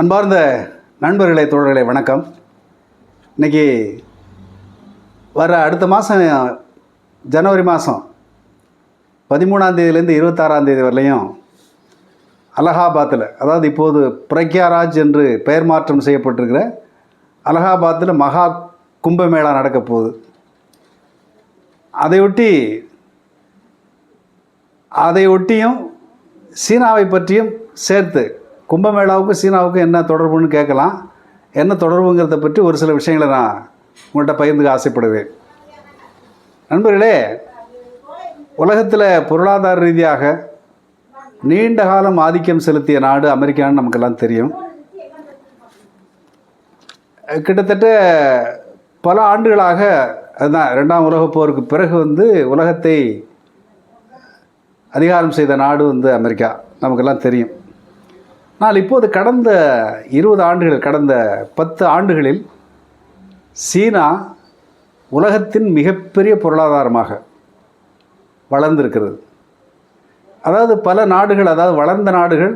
அன்பார்ந்த நண்பர்களே தோழர்களே வணக்கம். இன்னைக்கு வர அடுத்த மாதம் ஜனவரி மாதம் பதிமூணாந்தேதியிலேருந்து இருபத்தாறாந்தேதி வரலையும் அலகாபாத்தில் அதாவது இப்போது பிரக்யாராஜ் என்று பெயர் மாற்றம் செய்யப்பட்டிருக்கிற அலகாபாத்தில் மகா கும்பமேளா நடக்க போகுது. அதையொட்டி அதை ஒட்டியும் சீனாவை பற்றியும் சேர்த்து கும்பமேளாவுக்கும் சீனாவுக்கும் என்ன தொடர்புன்னு கேட்கலாம். என்ன தொடர்புங்கிறத பற்றி ஒரு சில விஷயங்களை நான் உங்கள்கிட்ட பகிர்ந்துக்க ஆசைப்படுவேன். நண்பர்களே உலகத்தில் பொருளாதார ரீதியாக நீண்ட காலம் ஆதிக்கம் செலுத்திய நாடு அமெரிக்கான்னு நமக்கெல்லாம் தெரியும். கிட்டத்தட்ட பல ஆண்டுகளாக அதுதான் ரெண்டாம் உலகப் போருக்கு பிறகு வந்து உலகத்தை அதிகாரம் செய்த நாடு வந்து அமெரிக்கா. நமக்கெல்லாம் தெரியும். ஆனால் இப்போது கடந்த இருபது ஆண்டுகள் கடந்த பத்து ஆண்டுகளில் சீனா உலகத்தின் மிகப்பெரிய பொருளாதாரமாக வளர்ந்திருக்கிறது. அதாவது பல நாடுகள் அதாவது வளர்ந்த நாடுகள்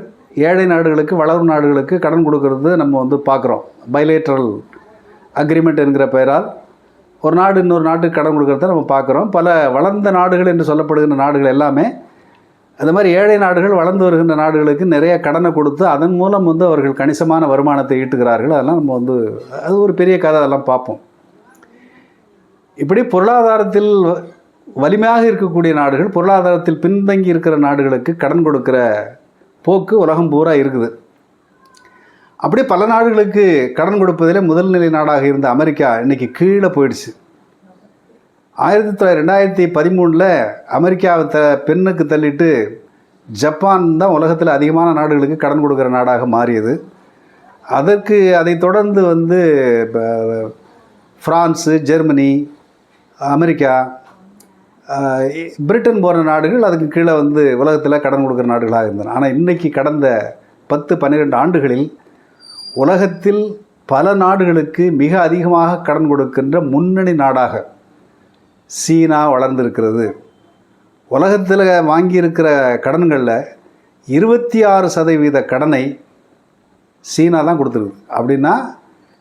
ஏழை நாடுகளுக்கு வளரும் நாடுகளுக்கு கடன் கொடுக்கறது நம்ம வந்து பார்க்குறோம். பைலேட்ரல் அக்ரிமெண்ட் என்கிற பெயரால் ஒரு நாடு இன்னொரு நாட்டுக்கு கடன் கொடுக்கறத நம்ம பார்க்குறோம். பல வளர்ந்த நாடுகள் என்று சொல்லப்படுகின்ற நாடுகள் எல்லாமே அந்த மாதிரி ஏழை நாடுகள் வளர்ந்து வருகின்ற நாடுகளுக்கு நிறைய கடனை கொடுத்து அதன் மூலம் வந்து அவர்கள் கணிசமான வருமானத்தை ஈட்டுகிறார்கள். அதெல்லாம் நம்ம வந்து அது ஒரு பெரிய கதை அதெல்லாம் பார்ப்போம். இப்படி பொருளாதாரத்தில் வலிமையாக இருக்கக்கூடிய நாடுகள் பொருளாதாரத்தில் பின்தங்கி இருக்கிற நாடுகளுக்கு கடன் கொடுக்கிற போக்கு உலகம் பூரா இருக்குது. அப்படியே பல நாடுகளுக்கு கடன் கொடுப்பதிலே முதல்நிலை நாடாக இருந்த அமெரிக்கா இன்னைக்கு கீழே போயிடுச்சு. ஆயிரத்தி தொள்ளாயிரத்தி ரெண்டாயிரத்தி பதிமூணில் அமெரிக்காவை த பெண்ணுக்கு தள்ளிட்டு ஜப்பான் தான் உலகத்தில் அதிகமான நாடுகளுக்கு கடன் கொடுக்குற நாடாக மாறியது. அதற்கு அதை தொடர்ந்து வந்து ப- ஜெர்மனி அமெரிக்கா பிரிட்டன் போன்ற நாடுகள் அதுக்கு கீழே வந்து உலகத்தில் கடன் கொடுக்குற நாடுகளாக இருந்தன. ஆனால் இன்னைக்கு கடந்த பத்து பன்னிரெண்டு ஆண்டுகளில் உலகத்தில் பல நாடுகளுக்கு மிக அதிகமாக கடன் கொடுக்கின்ற முன்னணி நாடாக சீனா வளர்ந்திருக்கிறது. உலகத்தில் வாங்கியிருக்கிற கடன்களில் இருபத்தி ஆறு சதவீத கடனை சீனா தான் கொடுத்துருக்குது. அப்படின்னா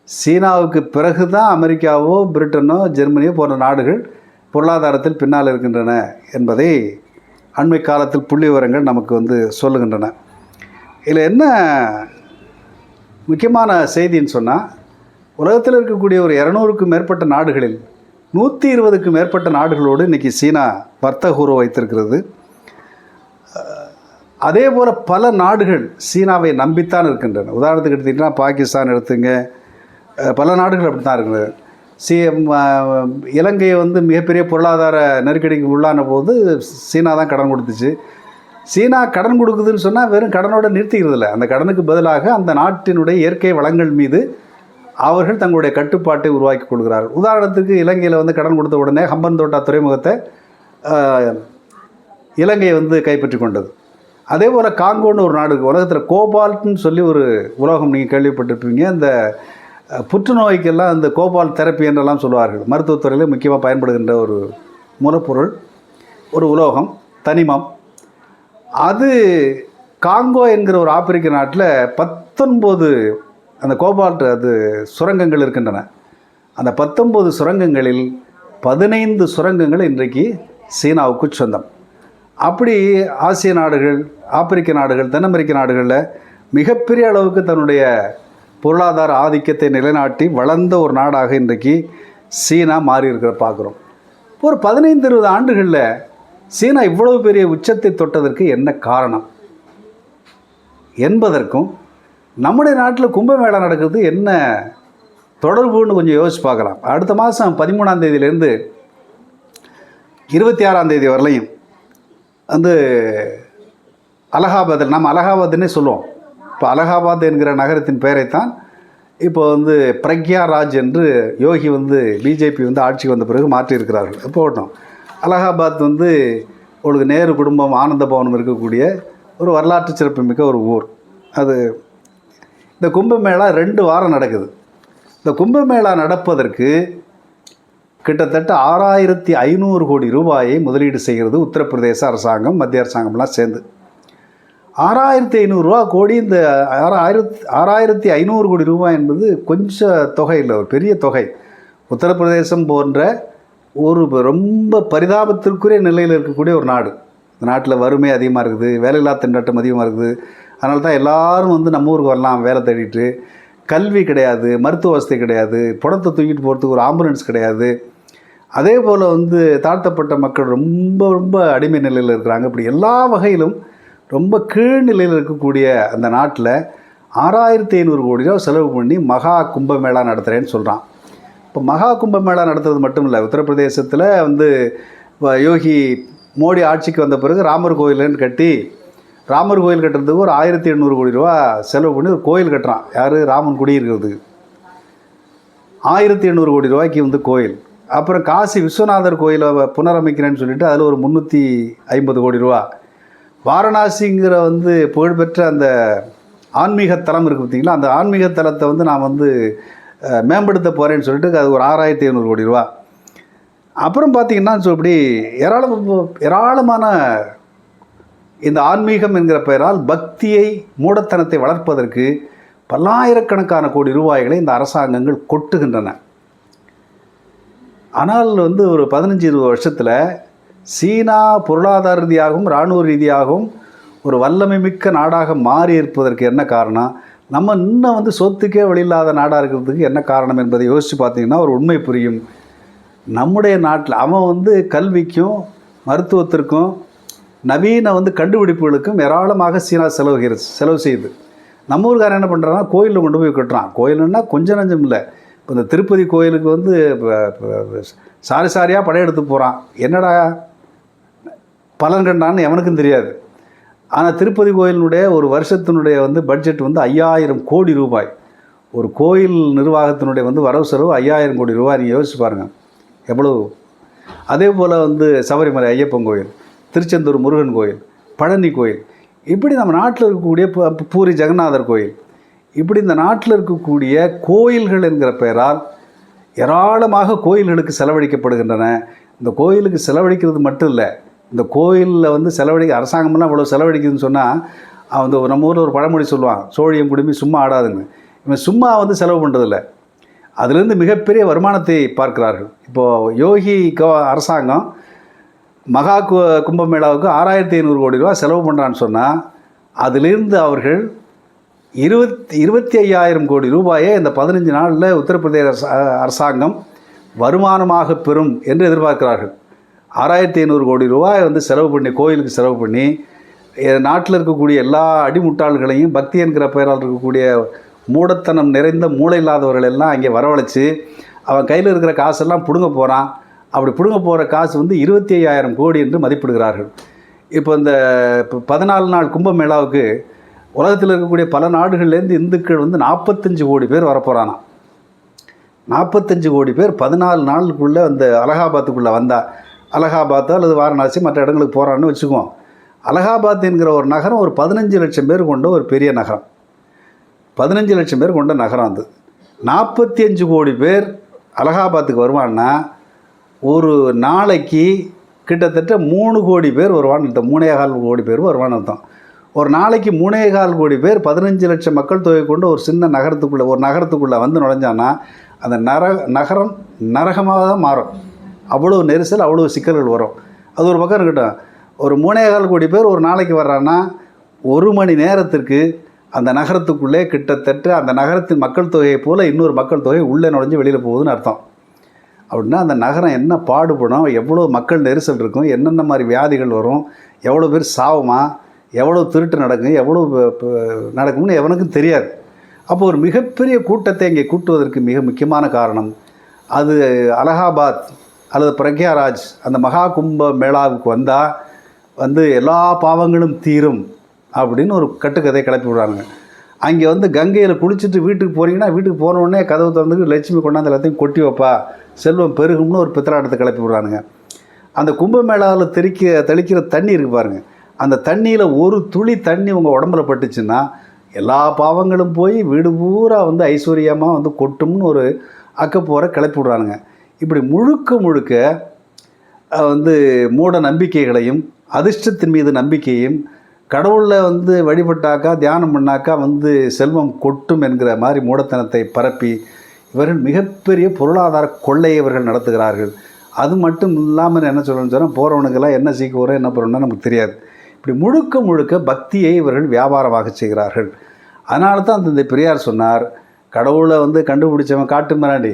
சீனாவுக்கு பிறகு தான் அமெரிக்காவோ பிரிட்டனோ ஜெர்மனியோ போன்ற நாடுகள் பொருளாதாரத்தில் பின்னால் இருக்கின்றன என்பதை அண்மை காலத்தில் புள்ளி விவரங்கள் நமக்கு வந்து சொல்லுகின்றன. இதில் என்ன முக்கியமான செய்தின்னு சொன்னால் உலகத்தில் இருக்கக்கூடிய ஒரு இரநூறுக்கும் மேற்பட்ட நாடுகளில் நூற்றி இருபதுக்கும் மேற்பட்ட நாடுகளோடு இன்றைக்கி சீனா வர்த்தக உறவு வைத்திருக்கிறது அதே போல் பல நாடுகள் சீனாவை நம்பித்தான் இருக்கின்றன. உதாரணத்துக்கு எடுத்துக்கிட்டிங்கன்னா பாகிஸ்தான் எடுத்துங்க. பல நாடுகள் அப்படி தான் இருக்கிறது சி இலங்கையை வந்து மிகப்பெரிய பொருளாதார நெருக்கடிக்கு உள்ளான போது சீனா தான் கடன் கொடுத்துச்சு. சீனா கடன் கொடுக்குதுன்னு சொன்னால் வெறும் கடனோட நிறுத்திக்கிறது இல்லை அந்த கடனுக்கு பதிலாக அந்த நாட்டினுடைய இயற்கை வளங்கள் மீது அவர்கள் தங்களுடைய கட்டுப்பாட்டை உருவாக்கி கொள்கிறார்கள். உதாரணத்துக்கு இலங்கையில் வந்து கடன் கொடுத்த உடனே ஹம்பன் தோட்டா துறைமுகத்தை இலங்கையை இலங்கை வந்து கைப்பற்றி கொண்டது. அதே போல் காங்கோன்னு ஒரு நாடு உலகத்தில் கோபால்ட்னு சொல்லி ஒரு உலோகம் நீங்கள் கேள்விப்பட்டிருப்பீங்க. அந்த புற்றுநோய்க்கெல்லாம் இந்த கோபால் தெரப்பி என்றெல்லாம் சொல்லுவார்கள். மருத்துவத்துறையில் முக்கியமாக பயன்படுகின்ற ஒரு மூலப்பொருள் ஒரு உலோகம் தனிமம். அது காங்கோ என்கிற ஒரு ஆப்பிரிக்க நாட்டில் பத்தொன்பது அந்த கோபால்ட் அது சுரங்கங்கள் இருக்கின்றன. அந்த பத்தொம்பது சுரங்கங்களில் பதினைந்து சுரங்கங்கள் இன்றைக்கு சீனாவுக்கு சொந்தம். அப்படி ஆசிய நாடுகள் ஆப்பிரிக்க நாடுகள் தென் அமெரிக்க நாடுகளில் மிகப்பெரிய அளவுக்கு தன்னுடைய பொருளாதார ஆதிக்கத்தை நிலைநாட்டி வளர்ந்த ஒரு நாடாக இன்றைக்கு சீனா மாறி இருக்கிற பார்க்குறோம் ஒரு பதினைந்து இருபது ஆண்டுகளில் சீனா இவ்வளவு பெரிய உச்சத்தை தொட்டதற்கு என்ன காரணம்? என்பதற்கும் நம்முடைய நாட்டில் கும்பமேளா நடக்கிறது என்ன தொடர்புன்னு கொஞ்சம் யோசிச்சு பார்க்கலாம். அடுத்த மாதம் பதிமூணாம் தேதியிலேருந்து இருபத்தி ஆறாம் தேதி வரலையும் வந்து அலகாபாத்தில் நம்ம அலகாபாத்னே சொல்லுவோம். இப்போ அலகாபாத் என்கிற நகரத்தின் பெயரைத்தான் இப்போ வந்து பிரக்யாராஜ் என்று யோகி வந்து பிஜேபி வந்து ஆட்சிக்கு வந்த பிறகு மாற்றியிருக்கிறார்கள். போகட்டும். அலகாபாத் வந்து உங்களுக்கு நேரு குடும்பம் ஆனந்த பவனம் இருக்கக்கூடிய ஒரு வரலாற்று சிறப்புமிக்க ஒரு ஊர். அது இந்த கும்பமேளா ரெண்டு வாரம் நடக்குது. இந்த கும்பமேளா நடப்பதற்கு கிட்டத்தட்ட ஆறாயிரத்தி ஐநூறு கோடி ரூபாயை முதலீடு செய்கிறது உத்தரப்பிரதேச அரசாங்கம் மத்திய அரசாங்கம்லாம் சேர்ந்து. ஆறாயிரத்தி ஐநூறுரூவா கோடி இந்த ஆறாயிரத்தி ஆறாயிரத்தி ஐநூறு கோடி ரூபாய் என்பது கொஞ்சம் தொகை இல்லை ஒரு பெரிய தொகை. உத்தரப்பிரதேசம் போன்ற ஒரு ரொம்ப பரிதாபத்திற்குரிய நிலையில் இருக்கக்கூடிய ஒரு நாடு. இந்த நாட்டில் வறுமை அதிகமாக இருக்குது வேலையில்லா திண்டாட்டம் அதிகமாக இருக்குது அதனால தான் எல்லாரும் வந்து நம்ம ஊருக்கு வரலாம் வேலை தேடிட்டு. கல்வி கிடையாது மருத்துவ வசதி கிடையாது புடத்தை தூக்கிட்டு போகிறதுக்கு ஒரு ஆம்புலன்ஸ் கிடையாது. அதே போல் வந்து தாழ்த்தப்பட்ட மக்கள் ரொம்ப ரொம்ப அடிமை நிலையில் இருக்கிறாங்க. இப்படி எல்லா வகையிலும் ரொம்ப கீழ்நிலையில் இருக்கக்கூடிய அந்த நாட்டில் ஆறாயிரத்தி ஐநூறு கோடி ரூபா செலவு பண்ணி மகா கும்பமேளா நடத்துகிறேன்னு சொல்கிறான் இப்போ மகா கும்பமேளா நடத்துறது மட்டும் இல்லை உத்தரப்பிரதேசத்தில் வந்து யோகி மோடி ஆட்சிக்கு வந்த பிறகு ராமர் கோயிலுன்னு கட்டி ராமர் கோயில் கட்டுறதுக்கு ஒரு ஆயிரத்தி எண்ணூறு கோடி ரூபா செலவு பண்ணி ஒரு கோயில் கட்டுறான். யார்? ராமன் குடியிருக்கிறது. ஆயிரத்தி எண்ணூறு கோடி ரூபாய்க்கு வந்து கோயில். அப்புறம் காசி விஸ்வநாதர் கோயிலை புனரமைக்கிறேன்னு சொல்லிட்டு அதில் ஒரு முந்நூற்றி ஐம்பது கோடி ரூபா. வாரணாசிங்கிற வந்து புகழ்பெற்ற அந்த ஆன்மீக தலம் இருக்குது பார்த்தீங்களா? அந்த ஆன்மீக தலத்தை வந்து நான் வந்து மேம்படுத்த போகிறேன்னு சொல்லிட்டு அது ஒரு ஆறாயிரத்தி ஐநூறு கோடி ரூபா. அப்புறம் பார்த்திங்கன்னா so இப்படி ஏராளம் ஏராளமான இந்த ஆன்மீகம் என்கிற பெயரால் பக்தியை மூடத்தனத்தை வளர்ப்பதற்கு பல்லாயிரக்கணக்கான கோடி ரூபாய்களை இந்த அரசாங்கங்கள் கொட்டுகின்றன. ஆனால் வந்து ஒரு பதினஞ்சு இருபது வருஷத்தில் சீனா பொருளாதார ரீதியாகவும் இராணுவ ரீதியாகவும் ஒரு வல்லமை மிக்க நாடாக மாறி இருப்பதற்கு என்ன காரணம்? நம்ம இன்னும் வந்து சொத்துக்கே வழியில்லாத நாடாக இருக்கிறதுக்கு என்ன காரணம் என்பதை யோசித்து பார்த்தீங்கன்னா ஒரு உண்மை புரியும். நம்முடைய நாட்டில் அவன் வந்து கல்விக்கும் மருத்துவத்திற்கும் நவீன வந்து கண்டுபிடிப்புகளுக்கும் ஏராளமாக சீனா செலவு செலவு செய்யுது. நம்ம ஊருக்காரன் என்ன பண்ணுறான்னா கோயிலில் கொண்டு போய் கட்டுறான். கோயிலுன்னா கொஞ்சம் நஞ்சம் இல்லை. இப்போ இந்த திருப்பதி கோயிலுக்கு வந்து சாரி சாரியாக படையெடுத்து போகிறான் என்னடா? பலன் கண்டான்னு எவனுக்கும் தெரியாது. ஆனால் திருப்பதி கோயிலினுடைய ஒரு வருஷத்தினுடைய வந்து பட்ஜெட் வந்து ஐயாயிரம் கோடி ரூபாய். ஒரு கோயில் நிர்வாகத்தினுடைய வந்து வரவு செலவு ஐயாயிரம் கோடி ரூபாய். நீங்கள் யோசிச்சு பாருங்கள் எவ்வளோ அதே போல் வந்து சபரிமலை ஐயப்பன் கோயில். திருச்செந்தூர் முருகன் கோயில் பழனி கோயில் இப்படி நம்ம நாட்டில் இருக்கக்கூடிய பூரி ஜெகநாதர் கோயில் இப்படி இந்த நாட்டில் இருக்கக்கூடிய கோயில்கள் என்கிற பெயரால் ஏராளமாக கோயில்களுக்கு செலவழிக்கப்படுகின்றன. இந்த கோயிலுக்கு செலவழிக்கிறது மட்டும் இல்லை இந்த கோயிலில் வந்து செலவழிக்க அரசாங்கம்லாம் இவ்வளோ செலவழிக்குதுன்னு சொன்னால் அந்த நம்ம ஊரில் ஒரு பழமொழி சொல்லுவான் சோழியம் குடும்பி சும்மா ஆடாதுன்னு. இவன் சும்மா வந்து செலவு பண்ணுறதில்ல அதுலேருந்து மிகப்பெரிய வருமானத்தை பார்க்கிறார்கள். இப்போது யோகி கோ அரசாங்கம் மகா கு கும்பமேளாவுக்கு ஆறாயிரத்தி ஐநூறு கோடி ரூபா செலவு பண்ணுறான்னு சொன்னால் அதிலிருந்து அவர்கள் இருபத்தி இருபத்தி ஐயாயிரம் கோடி ரூபாயை இந்த பதினஞ்சு நாளில் உத்தரப்பிரதேச அரசாங்கம் வருமானமாக பெறும் என்று எதிர்பார்க்கிறார்கள். ஆறாயிரத்தி ஐநூறு கோடி ரூபாய் வந்து செலவு பண்ணி கோயிலுக்கு செலவு பண்ணி எ- நாட்டில் இருக்கக்கூடிய எல்லா அடிமுட்டாள்களையும் பக்தி என்கிற பெயரால் இருக்கக்கூடிய மூடத்தனம் நிறைந்த மூளை இல்லாதவர்கள் எல்லாம் அங்கே வரவழைச்சு அவன் கையில் இருக்கிற காசெல்லாம் பிடுங்க போகிறான் அப்படி பிடுங்க போகிற காசு வந்து இருபத்தி ஐயாயிரம் கோடி என்று மதிப்பிடுகிறார்கள். இப்போ இந்த இப்போ பதினாலு நாள் கும்பமேளாவுக்கு உலகத்தில் இருக்கக்கூடிய பல நாடுகள்லேருந்து இந்துக்கள் வந்து நாற்பத்தஞ்சு கோடி பேர் வரப்போகிறானா நாற்பத்தஞ்சு கோடி பேர் பதினாலு நாளுக்குள்ளே அந்த அலகாபாத்துக்குள்ளே வந்தால் அலகாபாத்தோ அல்லது வாரணாசி மற்ற இடங்களுக்கு போகிறான்னு வச்சுக்குவோம். அலகாபாத் என்கிற ஒரு நகரம் ஒரு பதினஞ்சு லட்சம் பேர் கொண்ட ஒரு பெரிய நகரம். பதினஞ்சு லட்சம் பேர் கொண்ட நகரம் அது. நாற்பத்தி அஞ்சு கோடி பேர் அலகாபாத்துக்கு வருவான்னா ஒரு நாளைக்கு கிட்டத்தட்ட மூணு கோடி பேர் வருவான்னு அர்த்தம். மூணே கால் கோடி பேர் வருவான்னு அர்த்தம். ஒரு நாளைக்கு மூணே கால் கோடி பேர் பதினஞ்சு லட்சம் மக்கள் தொகை கொண்டு ஒரு சின்ன நகரத்துக்குள்ளே ஒரு நகரத்துக்குள்ளே வந்து நுழைஞ்சான்னா அந்த நர நகரம் நரகமாக தான் மாறும். அவ்வளோ நெரிசல் அவ்வளோ சிக்கல்கள் வரும். அது ஒரு பக்கம் இருக்கட்டும். ஒரு மூணே கால் கோடி பேர் ஒரு நாளைக்கு வர்றான்னா ஒரு மணி நேரத்திற்கு அந்த நகரத்துக்குள்ளே கிட்டத்தட்ட அந்த நகரத்தின் மக்கள் தொகையை போல் இன்னொரு மக்கள் தொகை உள்ளே நுழைஞ்சு வெளியில் போகுதுன்னு அர்த்தம். அப்படின்னா அந்த நகரம் என்ன பாடுபடும் எவ்வளோ மக்கள் நெரிசல் இருக்கும் என்னென்ன மாதிரி வியாதிகள் வரும் எவ்வளோ பேர் சாவுமா எவ்வளோ திருட்டு நடக்கும் எவ்வளோ நடக்கும்னு எவனுக்கும் தெரியாது. அப்போ ஒரு மிகப்பெரிய கூட்டத்தை இங்கே கூட்டுவதற்கு மிக முக்கியமான காரணம் அது அலகாபாத் அல்லது பிரக்யாராஜ் அந்த மகா கும்ப மேளாவுக்கு வந்தால் வந்து எல்லா பாவங்களும் தீரும் அப்படின்னு ஒரு கட்டுக்கதையை கிளப்பி விடுறாங்க அங்கே வந்து கங்கையில் குளிச்சுட்டு வீட்டுக்கு போகிறீங்கன்னா வீட்டுக்கு போனோடனே கதவு திறந்துக்கு லட்சுமி கொண்டாந்து எல்லாத்தையும் கொட்டி வைப்பா. செல்வம் பெருகும்னு ஒரு பித்தலாட்டத்தை கிளப்பி விடுறானுங்க. அந்த கும்பமேளாவில் தெளிக்க தெளிக்கிற தண்ணி இருக்கு பாருங்க. அந்த தண்ணியில் ஒரு துளி தண்ணி உங்கள் உடம்புல பட்டுச்சுன்னா எல்லா பாவங்களும் போய் வீடு பூரா வந்து ஐஸ்வர்யமாக வந்து கொட்டும்னு ஒரு அக்கப்போரை கிளப்பி விடுறானுங்க. இப்படி முழுக்க முழுக்க வந்து மூட நம்பிக்கைகளையும் அதிர்ஷ்டத்தின் மீது நம்பிக்கையும் கடவுளில் வந்து வழிபட்டாக்கா தியானம் பண்ணாக்கா வந்து செல்வம் கொட்டும் என்கிற மாதிரி மூடத்தனத்தை பரப்பி இவர்கள் மிகப்பெரிய பொருளாதார கொள்ளையை இவர்கள் நடத்துகிறார்கள். அது மட்டும் இல்லாமல் என்ன சொல்லணும்னு சொன்னால் போகிறவனுக்கெல்லாம் என்ன சீக்கிரம் என்ன பண்ணணும்னு நமக்கு தெரியாது. இப்படி முழுக்க முழுக்க பக்தியை இவர்கள் வியாபாரமாக செய்கிறார்கள். அதனால தான் அந்த பெரியார் சொன்னார் கடவுளை வந்து கண்டுபிடிச்சவன் காட்டு மிராண்டி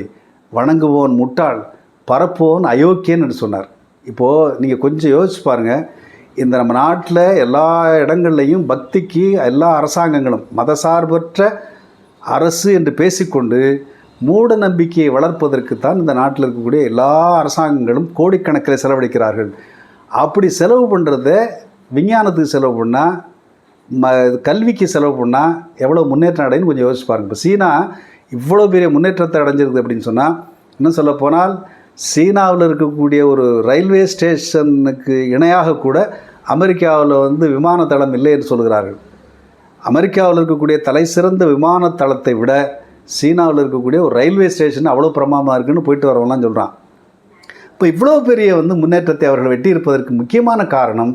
வணங்குவோன் முட்டாள் பரப்போன் அயோக்கியன் என்று சொன்னார். இப்போது நீங்கள் கொஞ்சம் யோசிச்சு பாருங்கள் இந்த நம்ம நாட்டில் எல்லா இடங்கள்லையும் பக்திக்கு எல்லா அரசாங்கங்களும் மதசார்பற்ற அரசு என்று பேசிக்கொண்டு மூட நம்பிக்கையை வளர்ப்பதற்குத்தான் இந்த நாட்டில் இருக்கக்கூடிய எல்லா அரசாங்கங்களும் கோடிக்கணக்கில் செலவழிக்கிறார்கள். அப்படி செலவு பண்ணுறத விஞ்ஞானத்துக்கு செலவு பண்ணால் ம கல்விக்கு செலவு பண்ணால் எவ்வளோ முன்னேற்றம் அடையுன்னு கொஞ்சம் யோசிச்சு பாருங்கள் இப்போ சீனா இவ்வளோ பெரிய முன்னேற்றத்தை அடைஞ்சிருக்கு அப்படின்னு சொன்னால் இன்னும் சொல்லப்போனால் சீனாவில் இருக்கக்கூடிய ஒரு ரயில்வே ஸ்டேஷனுக்கு இணையாக கூட அமெரிக்காவில் வந்து விமான தளம் இல்லை என்று சொல்கிறார்கள். அமெரிக்காவில் இருக்கக்கூடிய தலை சிறந்த விமான தளத்தை விட சீனாவில் இருக்கக்கூடிய ஒரு ரயில்வே ஸ்டேஷன் அவ்வளோ பிரமாதமாக இருக்குன்னு போயிட்டு வரவங்களாம் சொல்கிறான் இப்போ இவ்வளோ பெரிய வந்து முன்னேற்றத்தை அவர்கள் வெட்டி இருப்பதற்கு முக்கியமான காரணம்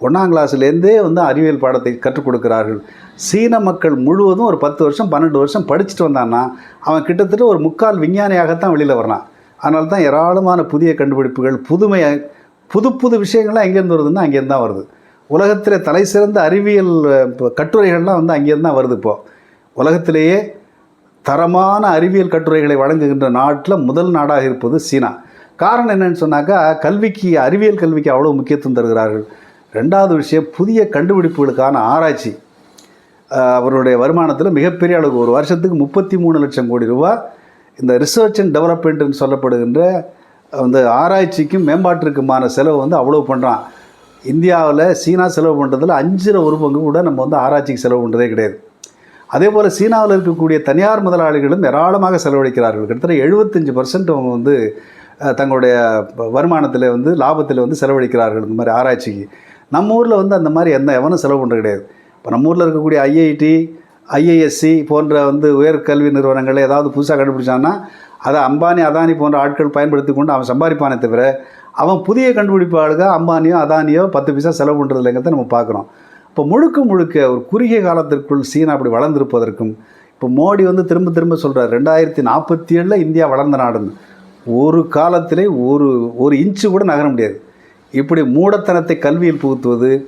ஒன்றாம் கிளாஸ்லேருந்தே வந்து அறிவியல் பாடத்தை கற்றுக் கொடுக்கிறார்கள். சீன மக்கள் முழுவதும் ஒரு பத்து வருஷம் பன்னெண்டு வருஷம் படிச்சுட்டு வந்தான்னா அவன் கிட்டத்தட்ட ஒரு முக்கால் விஞ்ஞானியாகத்தான் வெளியில் வரான் அதனால தான் ஏராளமான புதிய கண்டுபிடிப்புகள் புதுமை புது புது விஷயங்கள்லாம் எங்கேருந்து வருதுன்னா அங்கேருந்து தான் வருது. உலகத்தில் தலை சிறந்த அறிவியல் இப்போ கட்டுரைகள்லாம் வந்து அங்கேருந்து தான் வருது இப்போது உலகத்திலேயே தரமான அறிவியல் கட்டுரைகளை வழங்குகின்ற நாட்டில் முதல் நாடாக இருப்பது சீனா. காரணம் என்னன்னு சொன்னாக்கா கல்விக்கு அறிவியல் கல்விக்கு அவ்வளோ முக்கியத்துவம் தருகிறார்கள். ரெண்டாவது விஷயம் புதிய கண்டுபிடிப்புகளுக்கான ஆராய்ச்சி. அவருடைய வருமானத்தில் மிகப்பெரிய அளவுக்கு ஒரு வருஷத்துக்கு முப்பத்தி மூணு லட்சம் கோடி ரூபா இந்த ரிசர்ச் அண்ட் டெவலப்மெண்ட்னு சொல்லப்படுகின்ற அந்த ஆராய்ச்சிக்கும் மேம்பாட்டிற்குமான செலவு வந்து அவ்வளோ பண்ணுறான் இந்தியாவில் சீனா செலவு பண்ணுறதுல அஞ்சில் ஒரு பங்கு கூட நம்ம வந்து ஆராய்ச்சிக்கு செலவு பண்ணுறதே கிடையாது. அதே போல் சீனாவில் இருக்கக்கூடிய தனியார் முதலாளிகளும் ஏராளமாக செலவழிக்கிறார்கள். கிட்டத்தட்ட எழுபத்தஞ்சு பர்சன்ட் அவங்க வந்து தங்களுடைய வருமானத்தில் வந்து லாபத்தில் வந்து செலவழிக்கிறார்கள் இந்த மாதிரி ஆராய்ச்சிக்கு. நம்ம ஊரில் வந்து அந்த மாதிரி எந்த எவனும் செலவு பண்ணுறது கிடையாது. இப்போ நம்ம ஊரில் இருக்கக்கூடிய ஐஐடி ஐஏஎஸ்சி போன்ற வந்து உயர்கல்வி நிறுவனங்கள் ஏதாவது புதுசாக கண்டுபிடிச்சான்னா அதை அம்பானி அதானி போன்ற ஆட்கள் பயன்படுத்தி கொண்டு அவன் சம்பாதிப்பானே தவிர அவன் புதிய கண்டுபிடிப்பாளுக அம்பானியோ அதானியோ பத்து பைசா செலவு பண்ணுறது இல்லைங்கிறத நம்ம பார்க்குறோம். இப்போ முழுக்க முழுக்க ஒரு குறுகிய காலத்திற்குள் சீனா அப்படி வளர்ந்திருப்பதற்கும் இப்போ மோடி வந்து திரும்ப திரும்ப சொல்கிறார் ரெண்டாயிரத்தி நாற்பத்தி ஏழில் இந்தியா வளர்ந்த நாடுன்னு. ஒரு காலத்திலே ஒரு ஒரு இன்ச்சு கூட நகர முடியாது. இப்படி மூடத்தனத்தை கல்வியில் புகுத்துவது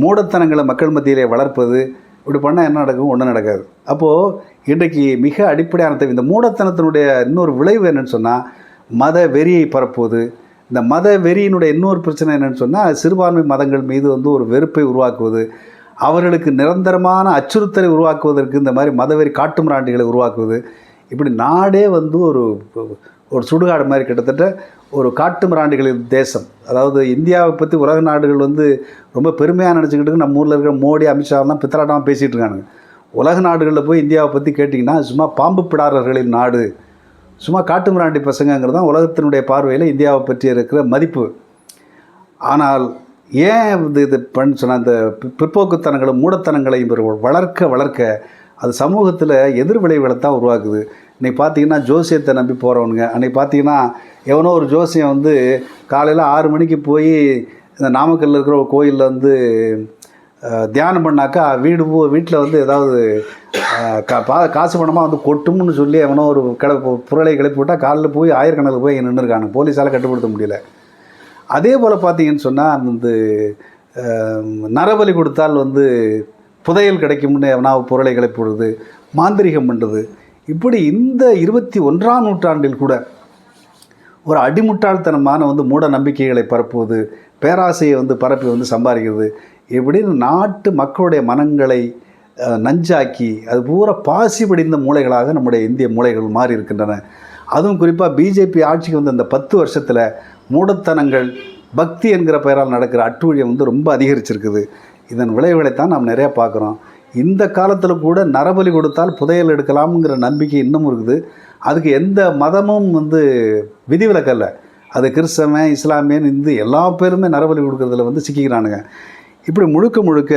மூடத்தனங்களை மக்கள் மத்தியிலே வளர்ப்பது இப்படி பண்ணால் என்ன நடக்கும்? ஒன்றும் நடக்காது. அப்போது இன்றைக்கு மிக அடிப்படையான இந்த மூடத்தனத்தினுடைய இன்னொரு விளைவு என்னென்னு சொன்னால் மத வெறியை பரப்புவது இந்த மத வெறியினுடைய இன்னொரு பிரச்சனை என்னென்னு சொன்னால் சிறுபான்மை மதங்கள் மீது வந்து ஒரு வெறுப்பை உருவாக்குவது அவர்களுக்கு நிரந்தரமான அச்சுறுத்தலை உருவாக்குவதற்கு இந்த மாதிரி மதவெறி காட்டுமிராண்டிகளை உருவாக்குவது இப்படி நாடே வந்து ஒரு ஒரு சுடுகாடு மாதிரி கிட்டத்தட்ட ஒரு காட்டு மிராண்டிகளின் தேசம். அதாவது இந்தியாவை பற்றி உலக நாடுகள் வந்து ரொம்ப பெருமையாக நினச்சிக்கிட்டு நம்ம ஊரில் இருக்கிற மோடி அமித்ஷாலாம் பித்தராட்டமாக பேசிகிட்டு இருக்காங்க உலக நாடுகளில் போய் இந்தியாவை பற்றி கேட்டிங்கன்னா சும்மா பாம்பு பிடாரர்களின் நாடு சும்மா காட்டு மிராண்டி பசங்கங்கிறது தான் உலகத்தினுடைய பார்வையில் இந்தியாவை பற்றி இருக்கிற மதிப்பு. ஆனால் ஏன் இது இது பண்ண சொன்னால் அந்த பிற்போக்குத்தனங்களும் மூடத்தனங்களையும் வளர்க்க வளர்க்க அது சமூகத்தில் எதிர் விளைவுகளை தான் உருவாக்குது. இன்னைக்கு பார்த்தீங்கன்னா ஜோசியத்தை நம்பி போகிறவனுங்க அன்றைக்கி பார்த்தீங்கன்னா எவனோ ஒரு ஜோசியம் வந்து காலையில் ஆறு மணிக்கு போய் இந்த நாமக்கல்லில் இருக்கிற ஒரு கோயிலில் வந்து தியானம் பண்ணாக்கா வீடு வீட்டில் வந்து ஏதாவது கா பா காசு பணமாக வந்து கொட்டும்னு சொல்லி எவனோ ஒரு கிட புரளை கிளப்பி விட்டால் காலில் போய் ஆயிரக்கணக்கில் போய் நின்றுருக்காங்க போலீஸால் கட்டுப்படுத்த முடியல. அதே போல் பார்த்தீங்கன்னு சொன்னால் வந்து நரபலி கொடுத்தால் வந்து புதையல் கிடைக்கும்னு எவனா பொருளை கிளப்பி விடுறது மாந்திரிகம் பண்ணுறது இப்படி இந்த இருபத்தி ஒன்றாம் நூற்றாண்டில் கூட ஒரு அடிமுட்டாள்தனமான வந்து மூட நம்பிக்கைகளை பரப்புவது பேராசையை வந்து பரப்பி வந்து சம்பாதிக்கிறது இப்படின்னு நாட்டு மக்களுடைய மனங்களை நஞ்சாக்கி அது பூரா பாசி படிந்த மூளைகளாக நம்முடைய இந்திய மூளைகள் மாறி இருக்கின்றன. அதுவும் குறிப்பாக பிஜேபி ஆட்சிக்கு வந்த இந்த பத்து வருஷத்தில் மூடத்தனங்கள் பக்தி என்கிற பெயரால் நடக்கிற அட்டூழியம் வந்து ரொம்ப அதிகரிச்சிருக்குது. இதன் விளைவுகளைத்தான் நாம் நிறையா பார்க்குறோம். இந்த காலத்தில் கூட நரபலி கொடுத்தால் புதையல் எடுக்கலாம்ங்கிற நம்பிக்கை இன்னும் இருக்குது. அதுக்கு எந்த மதமும் வந்து விதிவிலக்கல்ல அது கிறிஸ்தவன் இஸ்லாமியன் இந்து எல்லா பேருமே நரபலி கொடுக்கறதுல வந்து சிக்கிக்கிறானுங்க. இப்படி முழுக்க முழுக்க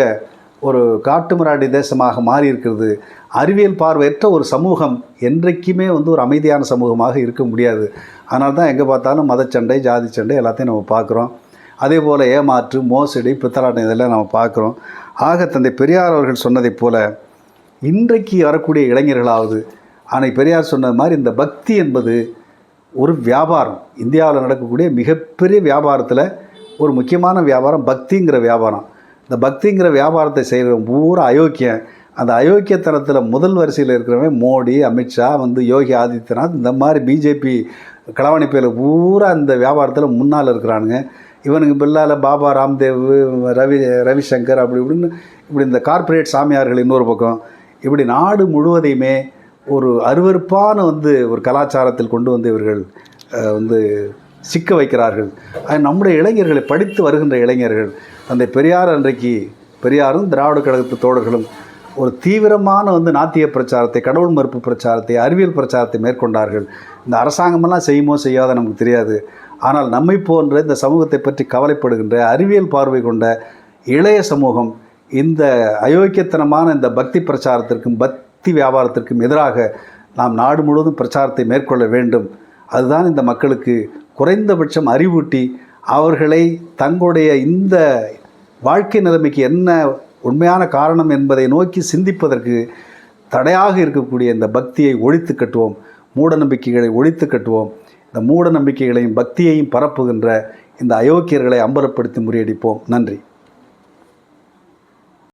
ஒரு காட்டுமிராண்டி தேசமாக மாறி இருக்கிறது அறிவியல் பார்வையற்ற ஒரு சமூகம் என்றைக்குமே வந்து ஒரு அமைதியான சமூகமாக இருக்க முடியாது. அதனால தான் எங்கே பார்த்தாலும் மதச்சண்டை ஜாதி சண்டை எல்லாத்தையும் நம்ம பார்க்குறோம். அதே போல் ஏமாற்று மோசடி பித்தலாட்டம் இதெல்லாம் நம்ம பார்க்குறோம். ஆக தந்தை பெரியார் அவர்கள் சொன்னதைப் போல் இன்றைக்கு வரக்கூடிய இளைஞர்களாவது ஆனால் பெரியார் சொன்னது மாதிரி இந்த பக்தி என்பது ஒரு வியாபாரம். இந்தியாவில் நடக்கக்கூடிய மிகப்பெரிய வியாபாரத்தில் ஒரு முக்கியமான வியாபாரம் பக்திங்கிற வியாபாரம். இந்த பக்திங்கிற வியாபாரத்தை செய்கிற பூரா அயோக்கியம் அந்த அயோக்கியத்தனத்தில் முதல் வரிசையில் இருக்கிறவன் மோடி அமித்ஷா வந்து யோகி ஆதித்யநாத் இந்த மாதிரி பிஜேபி களவாணி பூரா அந்த வியாபாரத்தில் முன்னால் இருக்கிறானுங்க. இவனுக்கு பில்லால் பாபா ராம்தேவ் ரவி ரவிசங்கர் அப்படி இப்படின்னு இப்படி இந்த கார்ப்பரேட் சாமியார்கள் இன்னொரு பக்கம். இப்படி நாடு முழுவதையுமே ஒரு அருவருப்பான வந்து ஒரு கலாச்சாரத்தில் கொண்டு வந்து இவர்கள் வந்து சிக்க வைக்கிறார்கள். அது நம்முடைய இளைஞர்களை படித்து வருகின்ற இளைஞர்கள். அந்த பெரியார் அன்றைக்கு பெரியாரும் திராவிட கழகத்து தோழர்களும் ஒரு தீவிரமான வந்து நாத்திய பிரச்சாரத்தை கடவுள் மறுப்பு பிரச்சாரத்தை அறிவியல் பிரச்சாரத்தை மேற்கொண்டார்கள். இந்த அரசாங்கமெல்லாம் செய்யுமோ செய்யாத நமக்கு தெரியாது. ஆனால் நம்மை போன்ற இந்த சமூகத்தை பற்றி கவலைப்படுகின்ற அறிவியல் பார்வை கொண்ட இளைய சமூகம் இந்த அயோக்கியத்தனமான இந்த பக்தி பிரச்சாரத்திற்கும் பக்தி வியாபாரத்திற்கும் எதிராக நாம் நாடு முழுவதும் பிரச்சாரத்தை மேற்கொள்ள வேண்டும். அதுதான் இந்த மக்களுக்கு குறைந்தபட்சம் அறிவூட்டி அவர்களை தங்களுடைய இந்த வாழ்க்கை நிலைமைக்கு என்ன உண்மையான காரணம் என்பதை நோக்கி சிந்திப்பதற்கு தடையாக இருக்கக்கூடிய இந்த பக்தியை ஒழித்து கட்டுவோம். மூட நம்பிக்கைகளை ஒழித்து கட்டுவோம். இந்த மூட நம்பிக்கைகளையும் பக்தியையும் பரப்புகின்ற இந்த அயோக்கியர்களை அம்பலப்படுத்தி முறியடிப்போம். நன்றி.